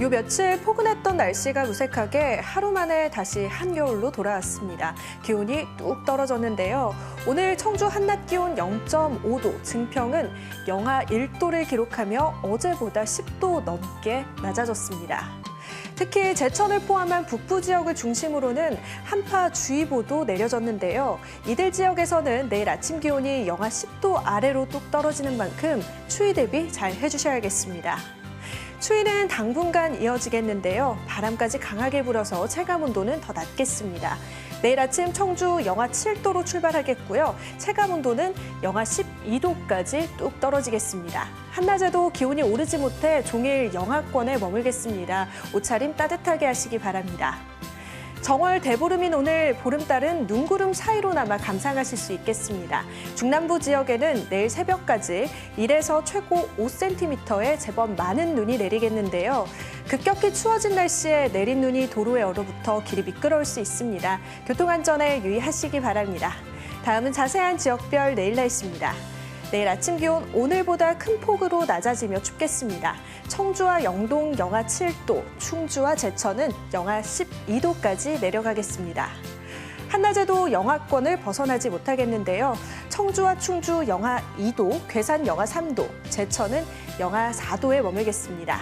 요 며칠 포근했던 날씨가 무색하게 하루 만에 다시 한겨울로 돌아왔습니다. 기온이 뚝 떨어졌는데요. 오늘 청주 한낮 기온 0.5도, 증평은 영하 1도를 기록하며 어제보다 10도 넘게 낮아졌습니다. 특히 제천을 포함한 북부 지역을 중심으로는 한파주의보도 내려졌는데요. 이들 지역에서는 내일 아침 기온이 영하 10도 아래로 뚝 떨어지는 만큼 추위 대비 잘 해주셔야겠습니다. 추위는 당분간 이어지겠는데요. 바람까지 강하게 불어서 체감 온도는 더 낮겠습니다. 내일 아침 청주 영하 7도로 출발하겠고요. 체감 온도는 영하 12도까지 뚝 떨어지겠습니다. 한낮에도 기온이 오르지 못해 종일 영하권에 머물겠습니다. 옷차림 따뜻하게 하시기 바랍니다. 정월 대보름인 오늘 보름달은 눈구름 사이로나마 감상하실 수 있겠습니다. 중남부 지역에는 내일 새벽까지 1에서 최고 5cm의 제법 많은 눈이 내리겠는데요. 급격히 추워진 날씨에 내린 눈이 도로에 얼어붙어 길이 미끄러울 수 있습니다. 교통안전에 유의하시기 바랍니다. 다음은 자세한 지역별 내일 날씨입니다. 내일 아침 기온 오늘보다 큰 폭으로 낮아지며 춥겠습니다. 청주와 영동 영하 7도, 충주와 제천은 영하 12도까지 내려가겠습니다. 한낮에도 영하권을 벗어나지 못하겠는데요. 청주와 충주 영하 2도, 괴산 영하 3도, 제천은 영하 4도에 머물겠습니다.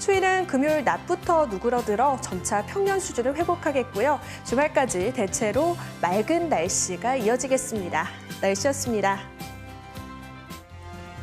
추위는 금요일 낮부터 누그러들어 점차 평년 수준을 회복하겠고요. 주말까지 대체로 맑은 날씨가 이어지겠습니다. 날씨였습니다.